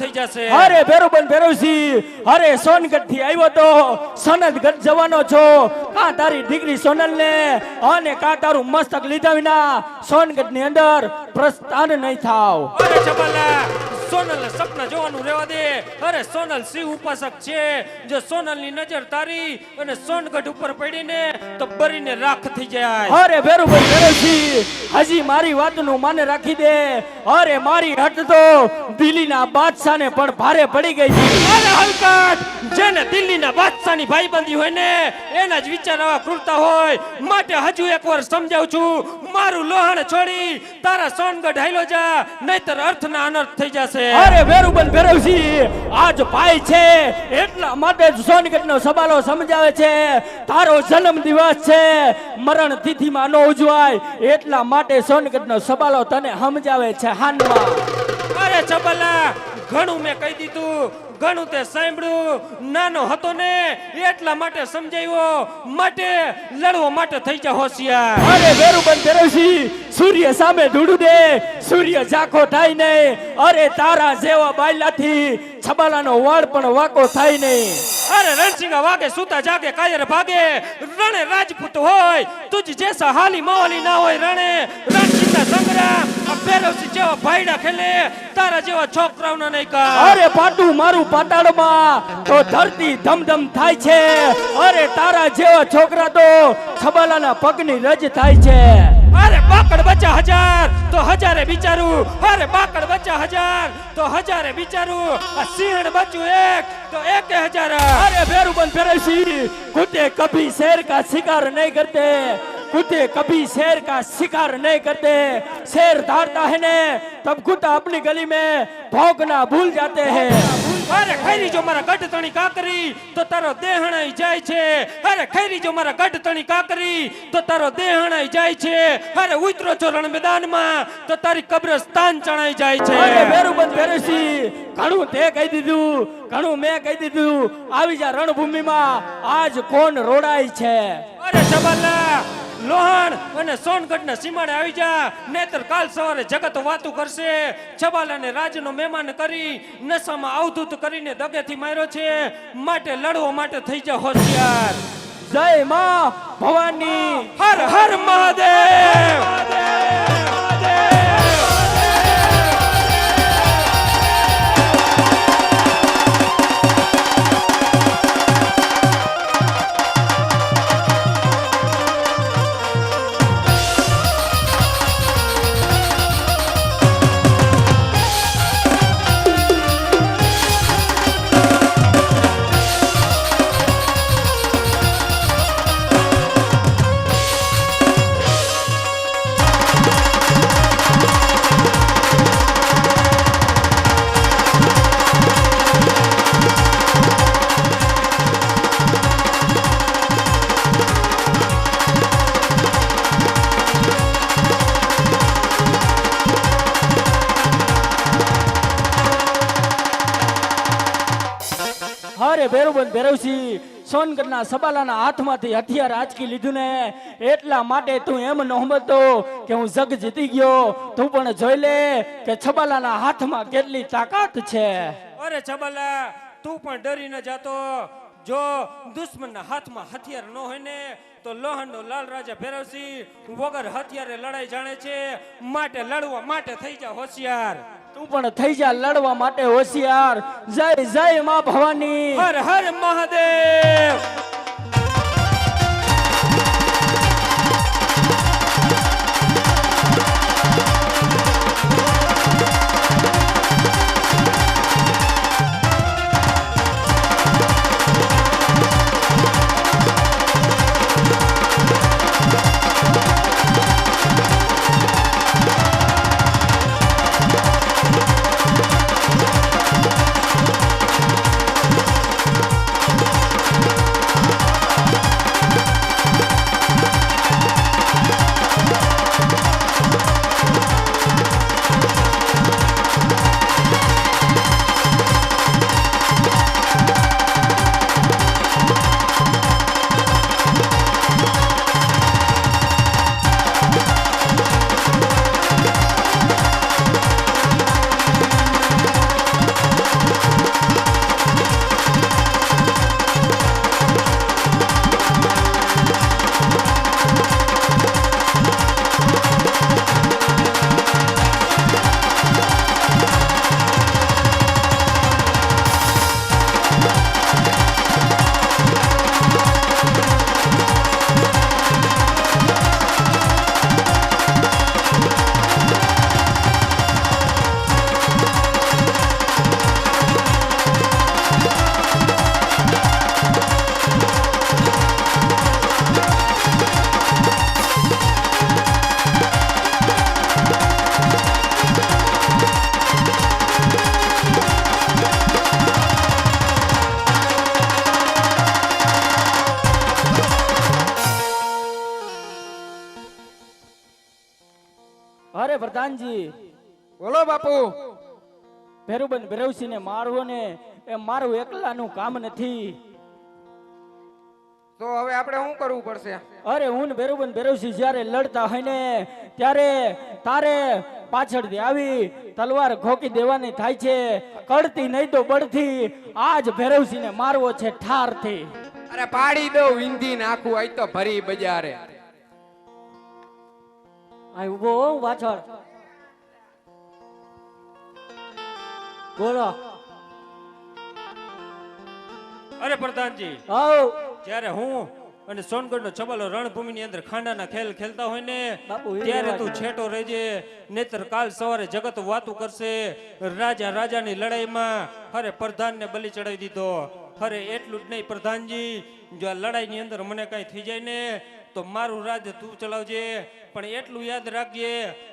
થઈ જશે. અરે ભેરુબન ભેરુસી અરે સોનગઢથી આવ્યો તો સનદગઢ જવાનો છો. કા તારી દીકરી સોનલ ને અને કા તારું મસ્તક લીધા વિના સોનગઢની અંદર પ્રસ્થાન નહીં થાવ. સોનલ સપના જોવાનું રહેવા દે. અરે સોનલ શિવ ઉપાસક છે. જો સોનલની નજર તારી અને સોનગઢ ઉપર પડીને તો બરીને રાખ થઈ જાય. અરે ભેરુભાઈ ભેરુસી હજી મારી વાતનું માને રાખી દે. અરે મારી હટ તો દિલ્હીના બાદશાહને પણ ભારે પડી ગઈ છે. હલકટ જેને દિલ્હીના બાદશાહની ભાઈબંધી હોય ને એના જ વિચાર આવા ક્રૂરતા હોય. માટે હજુ એકવાર સમજાવું છું મારું લોહણ છોડી તારા સોનગઢ હાઈલો જા નહીતર અર્થના અનર્થ થઈ જશે. અરે વેરુબન ભેરવસી આજ ભાઈ છે એટલા માટે સોનગઢનો સવાલો સમજાવે છે. તારો જન્મ દિવસ છે મરણ તિથિમાં ન ઉજવાય એટલા માટે સોનગઢનો સવાલો તને સમજાવે છે હાનમાં. અરે ચબલા ઘણું મેં કહી દીધું ઘણું તે સાંભળ્યું. નાનો હતો ને એટલા માટે સમજાવ્યો માટે લડવા માટે થઈ જા હોશિયાર. અરે વેરુબન ભેરવસી સૂર્ય સામે ઢૂંઢું દે સૂર્ય ઝાંખો થાય નહીં. અરે તારા જેવા બાયલાથી છબાલાનો વાળ પણ વાકો થાય નહીં. અરે રણસિંગા વાગે સુતા જાગે કાયર ભાગે. રણે રાજપૂત હોય તુજ જેસા હાલી માહોલી ના હોય રણે. રણસિંહ સંગ્રામ પેલુસી જેવા ભાઈડા ખેલે તારા જેવા છોકરાઓને નહીં કા અરે પાટું મારું પાટાડમાં તો ધરતી ધમધમ થાય છે. અરે તારા જેવા છોકરા તો છબાલાના પગની રજ થાય છે. અરે બાકડ બચ્ચા હજાર તો હજારે બિચારું. અરે બાકડ બચ્ચા હજાર તો હજારે બિચારું. આ સિંહણ બચ્યું એક તો એક હજાર. અરે ભેરુબંધ ફેરસી કુતે કભી શેર કા શિકાર નહીં કરતે. कुत्ते कभी शेर का शिकार नहीं करते शेर धारता है ने तब कुत्ता अपनी गली में भौंकना भूल जाते हैं અરે ખૈરી જો મારા ગઢ તણી કાકરી તો તારો દેહ હણાઈ જાય છે અરે ખૈરી જો મારા ગઢ તણી કાકરી તો તારો દેહ હણાઈ જાય છે અરે ઉતરો છો રણ મેદાનમાં તો તારી કબ્રસ્તાન ચણાઈ જાય છે અરે બેરુબન પેરેસી ઘણું તે કહી દીધું ઘણું મેં કહી દીધું આવી જા રણભૂમિમાં આજ કોણ રોડાય છે અરે જબલા લોહણ અને સોનગઢના સીમાડે આવી જા. નહીતર કાલ સવારે જગત વાતું કરશે. છબાલાને રાજનો મહેમાન કરી નશામાં અવધૂત કરીને દગેથી માર્યો છે. માટે લડવા માટે થઈ જા હોશિયાર. જય માં ભવાની. હર હર મહાદેવ. અરે ભેરુબન ભેરવસી સોનગઢના સબાલાના હાથમાંથી હથિયાર આંચકી લીધું ને એટલા માટે તું એમ ન સમજતો કે હું જગ જીતી ગયો. તું પણ જોઈ લે કે છબાલાના હાથમાં કેટલી તાકાત છે. અરે છબાલા, તું પણ ડરી ન જાતો. જો દુશ્મનના હાથમાં હથિયાર ન હોય ને તો લોહણનો લાલ રાજા ભેરવસિંહ વગર હથિયારે લડાઈ જાણે છે. માટે લડવા માટે થઈ જા હોશિયાર. તું પણ થઈ જા લડવા માટે હોશિયાર. જય જય માં ભવાની. હર હર મહાદેવ. બોલો બાપુ. ભેરુબન ભેરવસિંહને મારવો ને એ મારું એકલાનું કામ નથી. તો હવે આપણે શું કરવું પડશે? અરે હું ને ભેરુબન ભેરવસિંહ જ્યારે લડતા હોય ને ત્યારે તારે પાછળથી આવી તલવાર ખોકી દેવાની થાય છે. કડતી નહીં તો બળથી આજ ભેરવસિંહને મારવો છે ઠારથી. અરે પાડી દઉં વિંધી નાખું આઈ તો ભરી બજારે. આ ઊભો બોલો. અરે પ્રધાનજી આવ. જ્યારે હું અને સોનગઢ નો ચબલો રણભૂમિની અંદર ખાંડાના ખેલ ખેલતા હોય ને ત્યારે તું છેટો રહેજે નેત્ર કાલ સવારે જગત વાતું કરશે. રાજા રાજાની લડાઈમાં અરે પ્રધાનને બલી ચડાવી દીધો. અરે એટલું જ નહીં પ્રધાનજી જો આ લડાઈની અંદર મને કાંઈ થઈ જાય ને તો મારું રાજ તું ચલાવજે. પણ એટલું યાદ રાખજે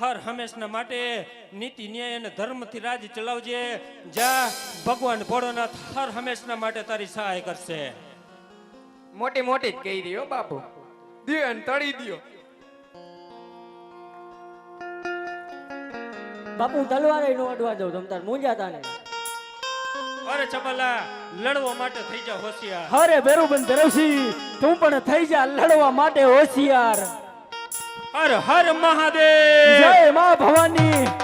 હર હંમેશના માટે નીતિ ન્યાય અને ધર્મથી રાજ ચલાવજે. જા ભગવાન ભોળોનાથ હર હંમેશના માટે તારી સહાય કરશે. મોટી મોટી જ કહી દો બાપુ. દિયો તળી દો બાપુ તલવારે નો અડવા દઉં તમ તાર મૂંઝાતા ને અરે ચબલા લડવા માટે થઈ જા હોશિયાર. અરે બેરુબન ભેરવસિંહ તું પણ થઈ જા લડવા માટે હોશિયાર. હર હર મહાદેવ! જય મા ભવાની.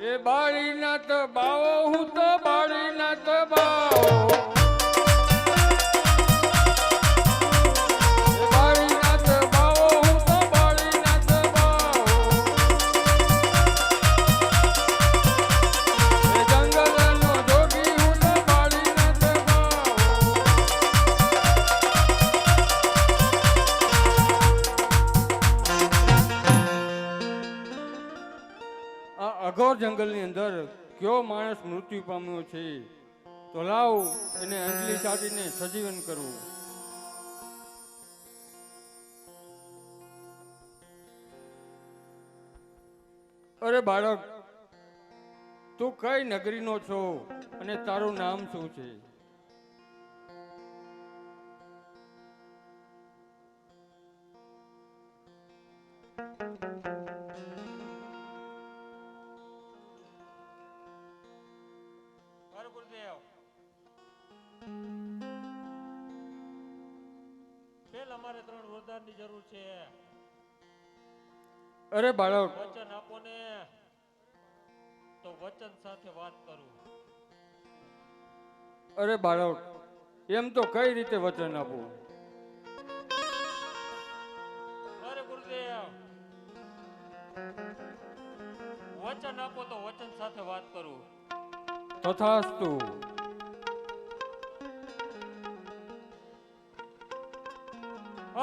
એ બાળીનાથ બાવો હું તો બાળીનાથ આ અઘોર જંગલની અંદર કયો માણસ મૃત્યુ પામ્યો છે? તો લાવ એને અંજલિ ચાટીને સજીવન કરવું અરે બાળક, તું કઈ નગરીનો છો અને તારું નામ શું છે? અમારે ત્રણ વરદાનની જરૂર છે. અરે બાળક. વચન આપો ને. તો વચન સાથે વાત કરું. અરે બાળક એમ તો કઈ રીતે વચન આપું? અરે ગુરુદેવ. વચન આપો તો વચન સાથે વાત કરું. તથાસ્તુ.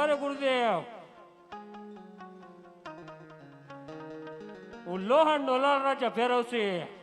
અરે ગુરુદેવ. હું લોહન લાલ રાજા ફેરવશે.